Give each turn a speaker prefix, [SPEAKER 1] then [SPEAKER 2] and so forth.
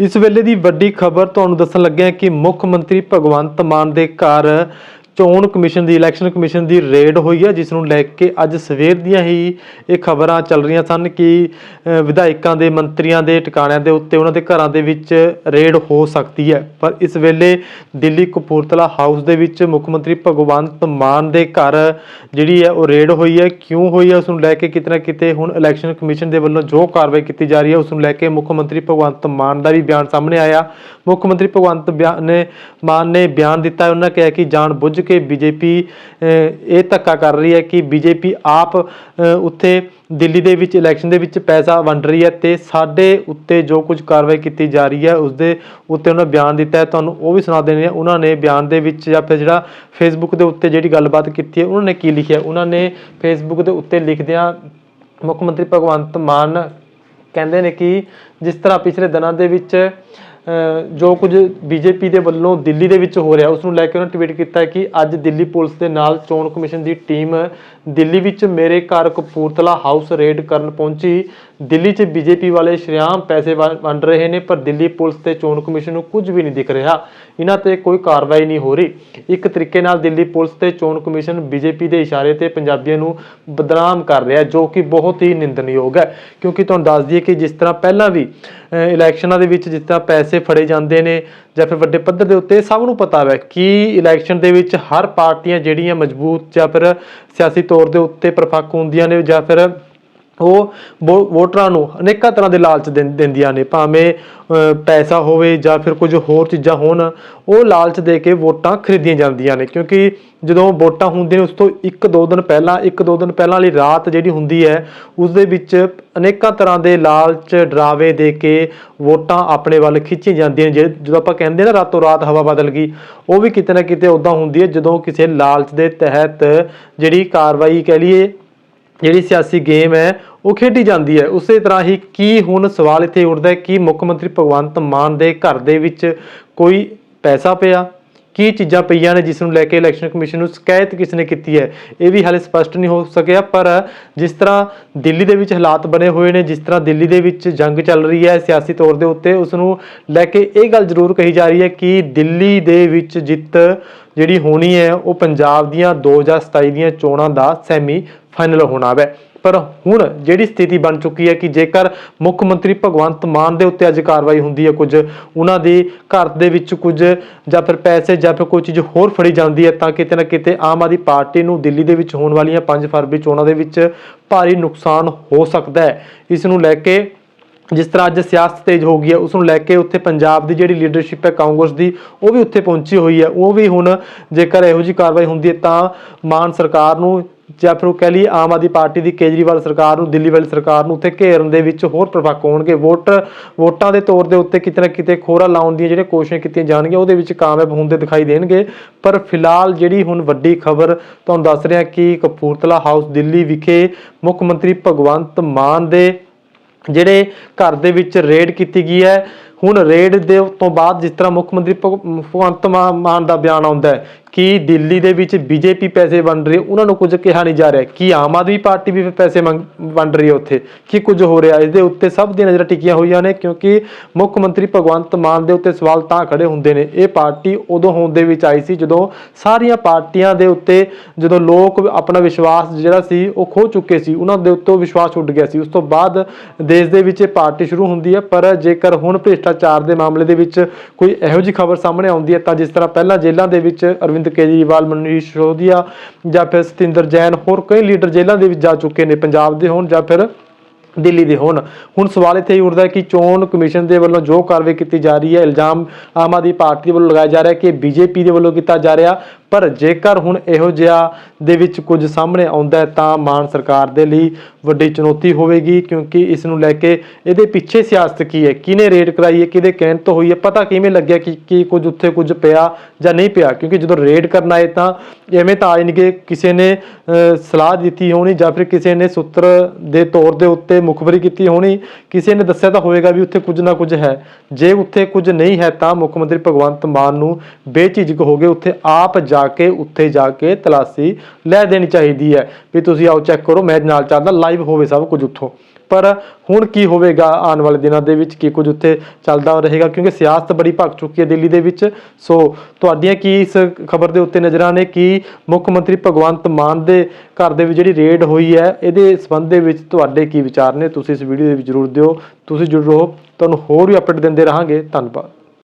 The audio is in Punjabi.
[SPEAKER 1] ਇਸ ਵੇਲੇ ਦੀ ਵੱਡੀ ਖਬਰ ਤੁਹਾਨੂੰ ਦੱਸਣ ਲੱਗਿਆ ਕਿ ਮੁੱਖ ਮੰਤਰੀ ਭਗਵੰਤ ਮਾਨ ਦੇ ਘਰ ਚੋਣ ਕਮਿਸ਼ਨ ਦੀ, ਇਲੈਕਸ਼ਨ ਕਮਿਸ਼ਨ ਦੀ ਰੇਡ ਹੋਈ ਹੈ, ਜਿਸ ਨੂੰ ਲੈ ਕੇ ਅੱਜ ਸਵੇਰ ਦੀਆਂ ਹੀ ਇਹ ਖਬਰਾਂ ਚੱਲ ਰਹੀਆਂ ਸਨ ਕਿ ਵਿਧਾਇਕਾਂ ਦੇ, ਮੰਤਰੀਆਂ ਦੇ ਟਿਕਾਣਿਆਂ ਦੇ ਉੱਤੇ ਉਹਨਾਂ ਦੇ ਘਰਾਂ ਦੇ ਵਿੱਚ ਰੇਡ ਹੋ ਸਕਦੀ ਹੈ। ਪਰ ਇਸ ਵੇਲੇ ਦਿੱਲੀ ਕਪੂਰਥਲਾ ਹਾਊਸ ਦੇ ਵਿੱਚ ਮੁੱਖ ਮੰਤਰੀ ਭਗਵੰਤ ਮਾਨ ਦੇ ਘਰ ਜਿਹੜੀ ਹੈ, ਉਹ ਰੇਡ ਹੋਈ ਹੈ। ਕਿਉਂ ਹੋਈ ਹੈ, ਉਸ ਨੂੰ ਲੈ ਕੇ ਕਿਤੇ ਨਾ ਕਿਤੇ ਹੁਣ ਇਲੈਕਸ਼ਨ ਕਮਿਸ਼ਨ ਦੇ ਵੱਲੋਂ ਜੋ ਕਾਰਵਾਈ ਕੀਤੀ ਜਾ ਰਹੀ ਹੈ, ਉਸ ਨੂੰ ਲੈ ਕੇ ਮੁੱਖ ਮੰਤਰੀ ਭਗਵੰਤ ਮਾਨ ਦਾ ਵੀ ਬਿਆਨ ਸਾਹਮਣੇ ਆਇਆ। ਮੁੱਖ ਮੰਤਰੀ ਭਗਵੰਤ ਬਿਆਨ ਨੇ ਮਾਨ ਨੇ ਬਿਆਨ ਦਿੱਤਾ ਉਹਨਾਂ ਕਿਹਾ ਕਿ ਜਾਣ ਬੁੱਝ ਕੇ ਬੀਜੇਪੀ ਇਹ ਧੱਕਾ ਕਰ ਰਹੀ ਹੈ ਕਿ ਬੀਜੇਪੀ ਆਪ ਉੱਥੇ ਦਿੱਲੀ ਦੇ ਵਿੱਚ ਇਲੈਕਸ਼ਨ ਦੇ ਵਿੱਚ ਪੈਸਾ ਵੰਡ ਰਹੀ ਹੈ ਤੇ ਸਾਡੇ ਉੱਤੇ ਜੋ ਕੁਝ ਕਾਰਵਾਈ ਕੀਤੀ ਜਾ ਰਹੀ ਹੈ ਉਸ ਦੇ ਉੱਤੇ ਉਹਨਾਂ ਬਿਆਨ ਦਿੱਤਾ ਹੈ। ਤੁਹਾਨੂੰ ਉਹ ਵੀ ਸੁਣਾ ਦੇਣੇ ਉਹਨਾਂ ਨੇ ਬਿਆਨ ਦੇ ਵਿੱਚ ਜਾਂ ਫਿਰ ਜਿਹੜਾ ਫੇਸਬੁੱਕ ਦੇ ਉੱਤੇ ਜਿਹੜੀ ਗੱਲਬਾਤ ਕੀਤੀ ਹੈ, ਉਹਨਾਂ ਨੇ ਕੀ ਲਿਖਿਆ ਉਹਨਾਂ ਨੇ ਫੇਸਬੁੱਕ ਦੇ ਉੱਤੇ ਲਿਖਦਿਆਂ ਮੁੱਖ ਮੰਤਰੀ ਭਗਵੰਤ ਮਾਨ ਕਹਿੰਦੇ ਨੇ ਕਿ ਜਿਸ ਤਰ੍ਹਾਂ ਪਿਛਲੇ ਦਿਨਾਂ ਦੇ ਵਿੱਚ ਜੋ ਕੁਝ ਬੀਜੇਪੀ ਦੇ ਵੱਲੋਂ ਦਿੱਲੀ ਦੇ ਵਿੱਚ ਹੋ ਰਿਹਾ ਉਸ ਨੂੰ ਲੈ ਕੇ ਉਹਨਾਂ ਟਵੀਟ ਕੀਤਾ ਕਿ ਅੱਜ ਦਿੱਲੀ ਪੁਲਿਸ ਦੇ ਨਾਲ ਚੋਣ ਕਮਿਸ਼ਨ ਦੀ ਟੀਮ ਦਿੱਲੀ ਵਿੱਚ ਮੇਰੇ ਘਰ ਕਪੂਰਥਲਾ ਹਾਊਸ ਰੇਡ ਕਰਨ ਪਹੁੰਚੀ। ਦਿੱਲੀ 'ਚ ਬੀਜੇਪੀ ਵਾਲੇ ਸ਼੍ਰੀਆਮ ਪੈਸੇ ਵੰਡ ਰਹੇ ਨੇ, ਪਰ ਦਿੱਲੀ ਪੁਲਿਸ ਤੇ ਚੋਣ ਕਮਿਸ਼ਨ ਨੂੰ ਕੁਝ ਵੀ ਨਹੀਂ ਦਿਖ ਰਿਹਾ। ਇਹਨਾਂ ਤੇ ਕੋਈ ਕਾਰਵਾਈ ਨਹੀਂ ਹੋ ਰਹੀ। ਇੱਕ ਤਰੀਕੇ ਨਾਲ ਦਿੱਲੀ ਪੁਲਿਸ ਤੇ ਚੋਣ ਕਮਿਸ਼ਨ ਬੀਜੇਪੀ ਦੇ ਇਸ਼ਾਰੇ ਤੇ ਪੰਜਾਬੀਆਂ ਨੂੰ ਬਦਨਾਮ ਕਰ ਰਿਹਾ, ਜੋ ਕਿ ਬਹੁਤ ਹੀ ਨਿੰਦਣਯੋਗ ਹੈ। ਕਿਉਂਕਿ ਤੁਹਾਨੂੰ ਦੱਸ ਦਈਏ ਕਿ ਜਿਸ ਤਰ੍ਹਾਂ ਪਹਿਲਾਂ ਵੀ ਇਲੈਕਸ਼ਨਾਂ ਦੇ ਵਿੱਚ ਜਿਸ ਤਰ੍ਹਾਂ ਪੈਸੇ ਫੜੇ ਜਾਂਦੇ ਨੇ ਜਾਂ ਫਿਰ ਵੱਡੇ ਪੱਧਰ ਦੇ ਉੱਤੇ ਸਭ ਨੂੰ ਪਤਾ ਹੈ ਕਿ ਇਲੈਕਸ਼ਨ ਦੇ ਵਿੱਚ ਹਰ ਪਾਰਟੀਆਂ ਜਿਹੜੀਆਂ ਮਜ਼ਬੂਤ ਜਾਂ ਫਿਰ ਸਿਆਸੀ ਤੌਰ ਦੇ ਉੱਤੇ ਪ੍ਰਫੱਕ ਹੁੰਦੀਆਂ ਨੇ ਜਾਂ ਫਿਰ ਉਹ ਵੋ- ਵੋਟਰਾਂ ਨੂੰ ਅਨੇਕਾਂ ਤਰ੍ਹਾਂ ਦੇ ਲਾਲਚ ਦਿੰ- ਦਿੰਦੀਆਂ ਨੇ, ਭਾਵੇਂ ਪੈਸਾ ਹੋਵੇ ਜਾਂ ਫਿਰ ਕੁਝ ਹੋਰ ਚੀਜ਼ਾਂ ਹੋਣ, ਉਹ ਲਾਲਚ ਦੇ ਕੇ ਵੋਟਾਂ ਖਰੀਦੀਆਂ ਜਾਂਦੀਆਂ ਨੇ, ਕਿਉਂਕਿ ਜਦੋਂ ਵੋਟਾਂ ਹੁੰਦੀਆਂ ਨੇ, ਉਸ ਤੋਂ ਇੱਕ ਦੋ ਦਿਨ ਪਹਿਲਾਂ, ਇੱਕ ਦੋ ਦਿਨ ਪਹਿਲਾਂ ਵਾਲੀ ਰਾਤ ਜਿਹੜੀ ਹੁੰਦੀ ਹੈ, ਉਸ ਦੇ ਵਿੱਚ ਅਨੇਕਾਂ ਤਰ੍ਹਾਂ ਦੇ ਲਾਲਚ ਡਰਾਵੇ ਦੇ ਕੇ ਵੋਟਾਂ ਆਪਣੇ ਵੱਲ ਖਿੱਚੀਆਂ ਜਾਂਦੀਆਂ ਨੇ, ਜੇ- ਜਦੋਂ ਆਪਾਂ ਕਹਿੰਦੇ ਨਾ ਰਾਤੋਂ ਰਾਤ ਹਵਾ ਬਦਲ ਗਈ, ਉਹ ਵੀ ਕਿਤੇ ਨਾ ਕਿਤੇ ਉਦਾਂ ਹੁੰਦੀ ਹੈ, ਜਦੋਂ ਕਿਸੇ ਲਾਲਚ ਦੇ ਤਹਿਤ ਜਿਹੜੀ ਕਾਰਵਾਈ ਕਹਿ ਲਈਏ ਜਿਹੜੀ ਸਿਆਸੀ ਗੇਮ ਹੈ, ਉਹ ਖੇਡੀ ਜਾਂਦੀ ਹੈ। ਉਸੇ ਤਰ੍ਹਾਂ ਹੀ ਕੀ ਹੁਣ ਸਵਾਲ ਇੱਥੇ ਉੱਠਦਾ ਹੈ ਕਿ ਮੁੱਖ ਮੰਤਰੀ ਭਗਵੰਤ ਮਾਨ ਦੇ ਘਰ ਦੇ ਵਿੱਚ ਕੋਈ ਪੈਸਾ ਪਿਆ? ਕੀ ਚੀਜ਼ਾਂ ਪਈਆਂ ਨੇ ਜਿਸ ਨੂੰ ਲੈ ਕੇ ਇਲੈਕਸ਼ਨ ਕਮਿਸ਼ਨ ਨੂੰ ਸ਼ਿਕਾਇਤ ਕਿਸ ਨੇ ਕੀਤੀ ਹੈ? ਇਹ ਵੀ ਹਾਲੇ ਸਪਸ਼ਟ ਨਹੀਂ ਹੋ ਸਕਿਆ, ਪਰ ਜਿਸ ਤਰ੍ਹਾਂ ਦਿੱਲੀ ਦੇ ਵਿੱਚ ਹਾਲਾਤ ਬਣੇ ਹੋਏ ਨੇ, ਜਿਸ ਤਰ੍ਹਾਂ ਦਿੱਲੀ ਦੇ ਵਿੱਚ ਜੰਗ ਚੱਲ ਰਹੀ ਹੈ ਸਿਆਸੀ ਤੌਰ ਦੇ ਉੱਤੇ, ਉਸ ਨੂੰ ਲੈ ਕੇ ਇਹ ਗੱਲ ਜ਼ਰੂਰ ਕਹੀ ਜਾ ਰਹੀ ਹੈ ਕਿ ਦਿੱਲੀ ਦੇ ਵਿੱਚ ਜਿੱਤ ਜਿਹੜੀ ਹੋਣੀ ਹੈ, ਉਹ ਪੰਜਾਬ ਦੀਆਂ 2027 ਦੀਆਂ ਚੋਣਾਂ ਦਾ ਸੈਮੀ ਫਾਈਨਲ ਹੋਣਾ ਹੈ ਪਰ ਹੁਣ ਜਿਹੜੀ ਸਥਿਤੀ ਬਣ ਚੁੱਕੀ ਹੈ ਕਿ ਜੇਕਰ ਮੁੱਖ ਮੰਤਰੀ ਭਗਵੰਤ ਮਾਨ ਦੇ ਉੱਤੇ ਅੱਜ ਕਾਰਵਾਈ ਹੁੰਦੀ ਹੈ ਕੁਝ, ਉਹਨਾਂ ਦੇ ਘਰ ਦੇ ਵਿੱਚ ਕੁਝ ਜਾਂ ਫਿਰ ਪੈਸੇ ਜਾਂ ਫਿਰ ਕੋਈ ਚੀਜ਼ ਹੋਰ ਫੜੀ ਜਾਂਦੀ ਹੈ ਤਾਂ ਕਿਤੇ ਨਾ ਕਿਤੇ ਆਮ ਆਦਮੀ ਪਾਰਟੀ ਨੂੰ ਦਿੱਲੀ ਦੇ ਵਿੱਚ ਹੋਣ ਵਾਲੀਆਂ 5 ਫਰਵਰੀ ਚੋਣਾਂ ਦੇ ਵਿੱਚ ਭਾਰੀ ਨੁਕਸਾਨ ਹੋ ਸਕਦਾ ਹੈ। ਇਸ ਨੂੰ ਲੈ ਕੇ ਜਿਸ ਤਰ੍ਹਾਂ ਅੱਜ ਸਿਆਸਤ ਤੇਜ਼ ਹੋ ਗਈ ਹੈ, ਉਸ ਨੂੰ ਲੈ ਕੇ ਉੱਥੇ ਪੰਜਾਬ ਦੀ ਜਿਹੜੀ ਲੀਡਰਸ਼ਿਪ ਹੈ, ਕਾਂਗਰਸ ਦੀ, ਉਹ ਵੀ ਉੱਥੇ ਪਹੁੰਚੀ ਹੋਈ ਹੈ। ਉਹ ਵੀ ਹੁਣ ਜੇਕਰ ਇਹੋ ਜੀ ਕਾਰਵਾਈ ਹੁੰਦੀ ਹੈ ਤਾਂ ਮਾਨ ਸਰਕਾਰ ਨੂੰ ਜਾਂ ਫਿਰ ਉਹ ਕਹਿ ਲਈ ਆਮ ਆਦਮੀ ਪਾਰਟੀ ਦੀ ਕੇਜਰੀਵਾਲ ਸਰਕਾਰ ਨੂੰ ਦਿੱਲੀ ਵਾਲੀ ਸਰਕਾਰ ਨੂੰ ਉੱਥੇ ਘੇਰਨ ਦੇ ਵਿੱਚ ਹੋਰ ਪ੍ਰਫੱਕ ਹੋਣਗੇ ਵੋਟ, ਵੋਟਾਂ ਦੇ ਤੌਰ ਦੇ ਉੱਤੇ ਕਿਤੇ ਨਾ ਕਿਤੇ ਖੋਰਾ ਲਾਉਣ ਦੀਆਂ ਜਿਹੜੀਆਂ ਕੋਸ਼ਿਸ਼ਾਂ ਕੀਤੀਆਂ ਜਾਣਗੀਆਂ, ਉਹਦੇ ਵਿੱਚ ਕਾਮਯਾਬ ਹੁੰਦੇ ਦਿਖਾਈ ਦੇਣਗੇ। ਪਰ ਫਿਲਹਾਲ ਜਿਹੜੀ ਹੁਣ ਵੱਡੀ ਖਬਰ ਤੁਹਾਨੂੰ ਦੱਸ ਰਿਹਾ ਕਿ ਕਪੂਰਥਲਾ ਹਾਊਸ ਦਿੱਲੀ ਵਿਖੇ ਮੁੱਖ ਮੰਤਰੀ ਭਗਵੰਤ ਮਾਨ ਦੇ ਜਿਹੜੇ ਘਰ ਦੇ ਵਿੱਚ ਰੇਡ ਕੀਤੀ ਗਈ ਹੈ ਹੁਣ ਰੇਡ ਦੇ ਤੋਂ ਬਾਅਦ ਜਿਸ ਤਰ੍ਹਾਂ ਮੁੱਖ ਮੰਤਰੀ ਭਗ- ਭਗਵੰਤ ਮਾ- ਮਾਨ ਦਾ ਬਿਆਨ ਆਉਂਦਾ ਹੈ ਕਿ ਦਿੱਲੀ ਦੇ ਵਿੱਚ ਬੀਜੇਪੀ ਪੈਸੇ ਵੰਡ ਰਹੀ ਉਹਨਾਂ ਨੂੰ ਕੁਝ ਕਿਹਾ ਨਹੀਂ ਜਾ ਰਿਹਾ। ਕੀ ਆਮ ਆਦਮੀ ਪਾਰਟੀ ਵੀ ਪੈਸੇ ਮੰਗ- ਵੰਡ ਰਹੀ ਹੈ ਉੱਥੇ? ਕੀ ਕੁਝ ਹੋ ਰਿਹਾ? ਇਸ ਦੇ ਉੱਤੇ ਸਭ ਦੀਆਂ ਨਜ਼ਰਾਂ ਟਿਕੀਆਂ ਹੋਈਆਂ ਨੇ, ਕਿਉਂਕਿ ਮੁੱਖ ਮੰਤਰੀ ਭਗਵੰਤ ਮਾਨ ਦੇ ਉੱਤੇ ਸਵਾਲ ਤਾਂ ਖੜੇ ਹੁੰਦੇ ਨੇ। ਇਹ ਪਾਰਟੀ ਉਦੋਂ ਹੋਂਦ ਦੇ ਵਿੱਚ ਆਈ ਸੀ ਜਦੋਂ ਸਾਰੀਆਂ ਪਾਰਟੀਆਂ ਦੇ ਉੱਤੇ ਜਦੋਂ ਲੋਕ ਆਪਣਾ ਵਿਸ਼ਵਾਸ ਜਿਹੜਾ ਸੀ ਉਹ ਖੋ ਚੁੱਕੇ ਸੀ, ਉਹਨਾਂ ਦੇ ਉੱਤੇ ਵਿਸ਼ਵਾਸ ਉੱਡ ਗਿਆ ਸੀ। ਉਸ ਤੋਂ ਬਾਅਦ ਦੇਸ਼ ਦੇ ਵਿੱਚ ਇਹ ਪਾਰਟੀ ਸ਼ੁਰੂ ਹੁੰਦੀ ਹੈ, ਪਰ ਜੇਕਰ ਹੁਣ ਭ੍ਰਿਸ਼ਟ ਭ੍ਰਿਸ਼ਟਾਚਾਰ ਦੇ ਮਾਮਲੇ ਦੇ ਵਿੱਚ ਕੋਈ ਇਹੋ ਜਿਹੀ ਖਬਰ ਸਾਹਮਣੇ ਆਉਂਦੀ ਹੈ ਤਾਂ ਜਿਸ ਤਰ੍ਹਾਂ ਪਹਿਲਾਂ ਜੇਲ੍ਹਾਂ ਦੇ ਵਿੱਚ ਅਰਵਿੰਦ ਕੇਜਰੀਵਾਲ, ਮਨੀਸ਼ ਸਿਸੋਦੀਆ ਜਾਂ ਫਿਰ ਸਤਿੰਦਰ ਜੈਨ ਹੋਰ ਕਈ ਲੀਡਰ ਜੇਲ੍ਹਾਂ ਦੇ ਵਿੱਚ ਜਾ ਚੁੱਕੇ ਨੇ, ਪੰਜਾਬ ਦੇ ਹੋਣ ਜਾਂ ਫਿਰ ਦਿੱਲੀ ਦੇ ਹੋਣ। ਹੁਣ ਸਵਾਲ ਇੱਥੇ ਹੀ ਉੱਠਦਾ ਹੈ ਕਿ ਚੋਣ ਕਮਿਸ਼ਨ ਦੇ ਵੱਲੋਂ ਜੋ ਕਾਰਵਾਈ ਕੀਤੀ ਜਾ ਰਹੀ ਹੈ, ਇਲਜ਼ਾਮ ਆਮ ਆਦਮੀ ਪਾਰਟੀ ਵੱਲੋਂ ਲਗਾਇਆ ਜਾ ਰਿਹਾ ਹੈ ਕਿ ਬੀਜੇਪੀ ਦੇ ਵੱਲੋਂ ਕੀਤਾ ਜਾ ਰਿਹਾ ਪਰ ਜੇਕਰ ਹੁਣ ਇਹੋ ਜਿਹਾ ਦੇ ਵਿੱਚ ਕੁਝ ਸਾਹਮਣੇ ਆਉਂਦਾ ਹੈ, ਤਾਂ ਮਾਨ ਸਰਕਾਰ ਦੇ ਲਈ ਵੱਡੀ ਚੁਣੌਤੀ ਹੋਵੇਗੀ, ਕਿਉਂਕਿ ਇਸ ਨੂੰ ਲੈ ਕੇ ਇਹਦੇ ਪਿੱਛੇ ਸਿਆਸਤ ਕੀ ਹੈ? ਕਿਹਨੇ ਰੇਡ ਕਰਾਈ ਹੈ? ਕਿਹਦੇ ਕਹਿਣ ਤੋਂ ਹੋਈ ਹੈ? ਪਤਾ ਕਿਵੇਂ ਲੱਗਿਆ ਕਿ, ਕੀ ਕੁਝ ਉੱਥੇ ਕੁਝ ਪਿਆ ਜਾਂ ਨਹੀਂ ਪਿਆ? ਕਿਉਂਕਿ ਜਦੋਂ ਰੇਡ ਕਰਨ ਆਏ ਤਾਂ ਐਵੇਂ ਤਾਂ ਆਏ ਕਿਸੇ ਨੇ ਸਲਾਹ ਦਿੱਤੀ ਹੋਣੀ ਜਾਂ ਫਿਰ ਕਿਸੇ ਨੇ ਸੂਤਰ ਦੇ ਤੌਰ ਦੇ ਉੱਤੇ ਮੁਖਬਰੀ ਕੀਤੀ ਹੋਣੀ। ਕਿਸੇ ਨੇ ਦੱਸਿਆ ਤਾਂ ਹੋਵੇਗਾ ਵੀ ਉੱਥੇ ਕੁਝ ਨਾ ਕੁਝ ਹੈ। ਜੇ ਉੱਥੇ ਕੁਝ ਨਹੀਂ ਹੈ, ਤਾਂ ਮੁੱਖ ਮੰਤਰੀ ਭਗਵੰਤ ਮਾਨ ਨੂੰ ਬੇਝਿਜਕ ਹੋ ਕੇ ਉੱਥੇ ਆਪ ਜਾ ਕੇ ਉੱਥੇ ਜਾ ਕੇ ਤਲਾਸ਼ੀ ਲੈ ਦੇਣੀ ਚਾਹੀਦੀ ਹੈ। ਵੀ ਤੁਸੀਂ ਆਓ ਚੈੱਕ ਕਰੋ ਮੈਂ ਨਾਲ ਚੱਲਦਾ ਲਾਈਵ ਹੋਵੇ ਸਭ ਕੁਝ ਉੱਥੋਂ। ਪਰ ਹੁਣ ਕੀ ਹੋਵੇਗਾ ਆਉਣ ਵਾਲੇ ਦਿਨਾਂ ਦੇ ਵਿੱਚ, ਕੀ ਕੁਝ ਉੱਥੇ ਚੱਲਦਾ ਰਹੇਗਾ, ਕਿਉਂਕਿ ਸਿਆਸਤ ਬੜੀ ਭਖ ਚੁੱਕੀ ਹੈ ਦਿੱਲੀ ਦੇ ਵਿੱਚ। ਸੋ ਤੁਹਾਡੀਆਂ ਕੀ ਇਸ ਖਬਰ ਦੇ ਉੱਤੇ ਨਜ਼ਰਾਂ ਨੇ ਕਿ ਮੁੱਖ ਮੰਤਰੀ ਭਗਵੰਤ ਮਾਨ ਦੇ ਘਰ ਦੇ ਵਿੱਚ ਜਿਹੜੀ ਰੇਡ ਹੋਈ ਹੈ, ਇਹਦੇ ਸੰਬੰਧ ਦੇ ਵਿੱਚ ਤੁਹਾਡੇ ਕੀ ਵਿਚਾਰ ਨੇ? ਤੁਸੀਂ ਇਸ ਵੀਡੀਓ ਦੇ ਵਿੱਚ ਜ਼ਰੂਰ ਦਿਓ। ਤੁਸੀਂ ਜੁੜ ਰਹੋ, ਤੁਹਾਨੂੰ ਹੋਰ ਵੀ ਅਪਡੇਟ ਦਿੰਦੇ ਰਹਾਂਗੇ। ਧੰਨਵਾਦ।